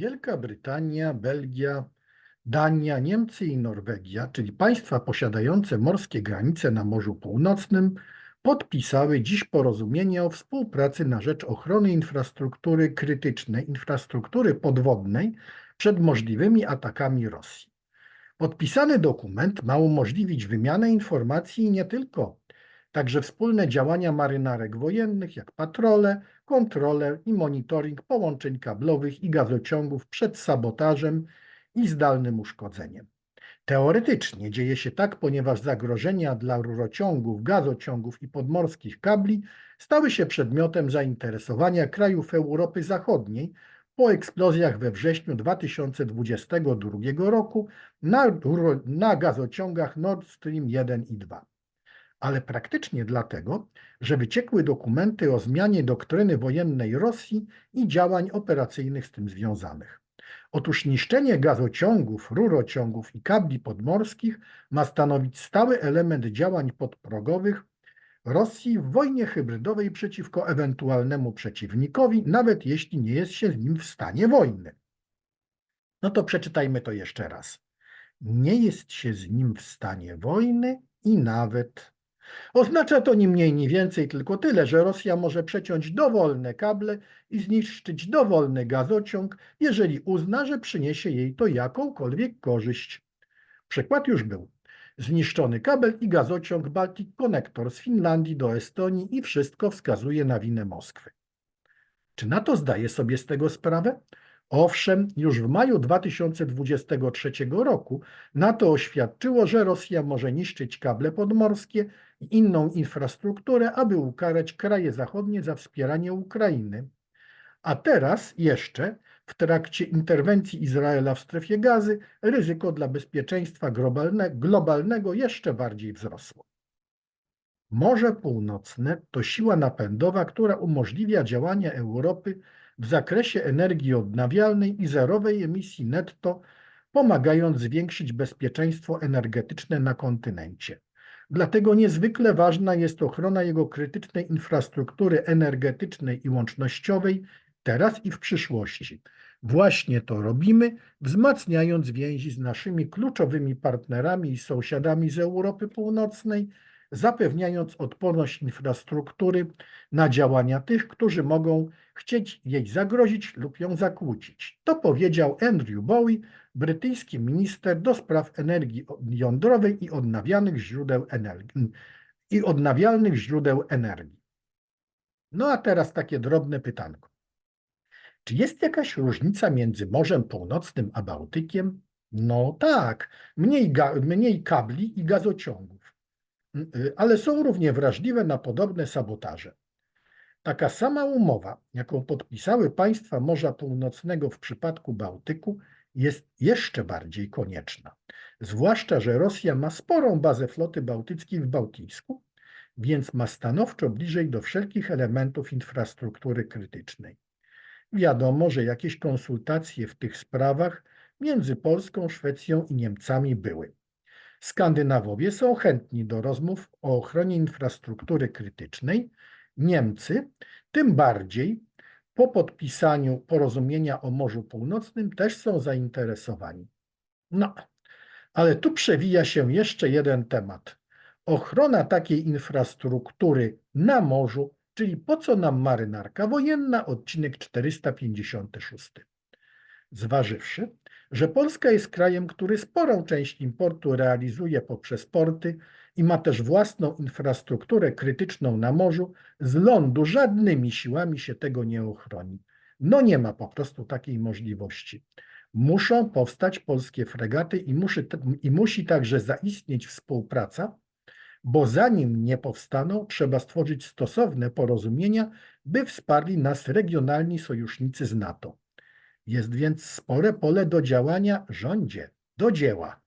Wielka Brytania, Belgia, Dania, Niemcy i Norwegia, czyli państwa posiadające morskie granice na Morzu Północnym, podpisały dziś porozumienie o współpracy na rzecz ochrony infrastruktury krytycznej, infrastruktury podwodnej przed możliwymi atakami Rosji. Podpisany dokument ma umożliwić wymianę informacji nie tylko, także wspólne działania marynarek wojennych, jak patrole, kontrolę i monitoring połączeń kablowych i gazociągów przed sabotażem i zdalnym uszkodzeniem. Teoretycznie dzieje się tak, ponieważ zagrożenia dla rurociągów, gazociągów i podmorskich kabli stały się przedmiotem zainteresowania krajów Europy Zachodniej po eksplozjach we wrześniu 2022 roku na, na gazociągach Nord Stream 1 i 2 ale praktycznie dlatego, że wyciekły dokumenty o zmianie doktryny wojennej Rosji i działań operacyjnych z tym związanych. Otóż niszczenie gazociągów, rurociągów i kabli podmorskich ma stanowić stały element działań podprogowych Rosji w wojnie hybrydowej przeciwko ewentualnemu przeciwnikowi, nawet jeśli nie jest się z nim w stanie wojny. No to przeczytajmy to jeszcze raz. Nie jest się z nim w stanie wojny i nawet Oznacza to ni mniej, ni więcej tylko tyle, że Rosja może przeciąć dowolne kable i zniszczyć dowolny gazociąg, jeżeli uzna, że przyniesie jej to jakąkolwiek korzyść. Przykład już był. Zniszczony kabel i gazociąg Baltic Connector z Finlandii do Estonii i wszystko wskazuje na winę Moskwy. Czy NATO zdaje sobie z tego sprawę? Owszem, już w maju 2023 roku NATO oświadczyło, że Rosja może niszczyć kable podmorskie i inną infrastrukturę, aby ukarać kraje zachodnie za wspieranie Ukrainy. A teraz jeszcze w trakcie interwencji Izraela w strefie gazy ryzyko dla bezpieczeństwa globalne, globalnego jeszcze bardziej wzrosło. Morze Północne to siła napędowa, która umożliwia działania Europy w zakresie energii odnawialnej i zerowej emisji netto, pomagając zwiększyć bezpieczeństwo energetyczne na kontynencie. Dlatego niezwykle ważna jest ochrona jego krytycznej infrastruktury energetycznej i łącznościowej teraz i w przyszłości. Właśnie to robimy, wzmacniając więzi z naszymi kluczowymi partnerami i sąsiadami z Europy Północnej, zapewniając odporność infrastruktury na działania tych, którzy mogą chcieć jej zagrozić lub ją zakłócić. To powiedział Andrew Bowie, brytyjski minister do spraw energii jądrowej i odnawialnych źródeł energii. I odnawialnych źródeł energii. No a teraz takie drobne pytanko. Czy jest jakaś różnica między Morzem Północnym a Bałtykiem? No tak, mniej, mniej kabli i gazociągów, ale są równie wrażliwe na podobne sabotaże. Taka sama umowa, jaką podpisały państwa Morza Północnego w przypadku Bałtyku, jest jeszcze bardziej konieczna. Zwłaszcza, że Rosja ma sporą bazę floty bałtyckiej w Bałtycku, więc ma stanowczo bliżej do wszelkich elementów infrastruktury krytycznej. Wiadomo, że jakieś konsultacje w tych sprawach między Polską, Szwecją i Niemcami były. Skandynawowie są chętni do rozmów o ochronie infrastruktury krytycznej. Niemcy, tym bardziej po podpisaniu porozumienia o Morzu Północnym, też są zainteresowani. No, ale tu przewija się jeszcze jeden temat. Ochrona takiej infrastruktury na morzu, czyli po co nam marynarka wojenna, odcinek 456. Zważywszy, że Polska jest krajem, który sporą część importu realizuje poprzez porty i ma też własną infrastrukturę krytyczną na morzu, z lądu żadnymi siłami się tego nie ochroni. No nie ma po prostu takiej możliwości. Muszą powstać polskie fregaty i, i musi także zaistnieć współpraca, bo zanim nie powstaną, trzeba stworzyć stosowne porozumienia, by wsparli nas regionalni sojusznicy z NATO. Jest więc spore pole do działania rządzie, do dzieła.